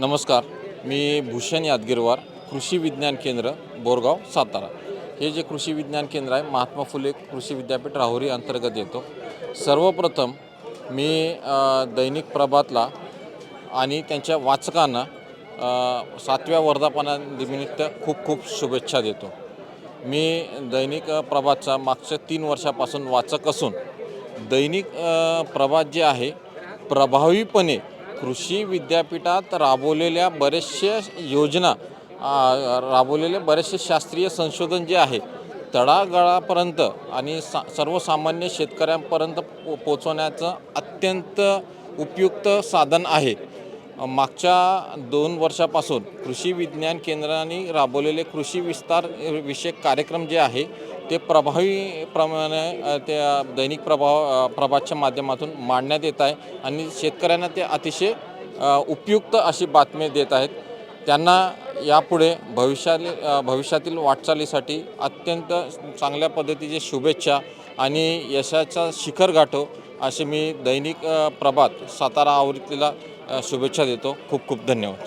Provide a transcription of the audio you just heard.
नमस्कार मी भूषण यादगीरवार कृषी विज्ञान केंद्र बोरगाव सातारा. हे जे कृषी विज्ञान केंद्र आहे महात्मा फुले कृषी विद्यापीठ राहुरी अंतर्गत येतो. सर्वप्रथम मी दैनिक प्रभातला आणि त्यांच्या वाचकांना सातव्या वर्धापनानिमित्त खूप खूप शुभेच्छा देतो. मी दैनिक प्रभातचा मागच्या तीन वर्षापासून वाचक असून दैनिक प्रभात जे आहे प्रभावीपणे कृषी विद्यापीठात राबवलेल्या बरेचशे योजना राबवलेले बरेचसे शास्त्रीय संशोधन जे आहे तळागाळापर्यंत आणि सा सर्वसामान्य शेतकऱ्यांपर्यंत पो पोचवण्याचं अत्यंत उपयुक्त साधन आहे. मागच्या दोन वर्षापासून कृषी विज्ञान केंद्राने राबवलेले कृषी विस्तार विषयक कार्यक्रम जे आहे ते प्रभावी प्रमाणे त्या दैनिक प्रभाव प्रभातच्या माध्यमातून मांडण्यात येत आहे आणि शेतकऱ्यांना ते अतिशय उपयुक्त अशी बातमी देत आहेत. त्यांना यापुढे भविष्याली भविष्यातील वाटचालीसाठी अत्यंत चांगल्या पद्धतीचे शुभेच्छा आणि यशाचा शिखर गाठो असे मी दैनिक प्रभात सातारा आवृत्तीला शुभेच्छा देतो. खूप खूप धन्यवाद.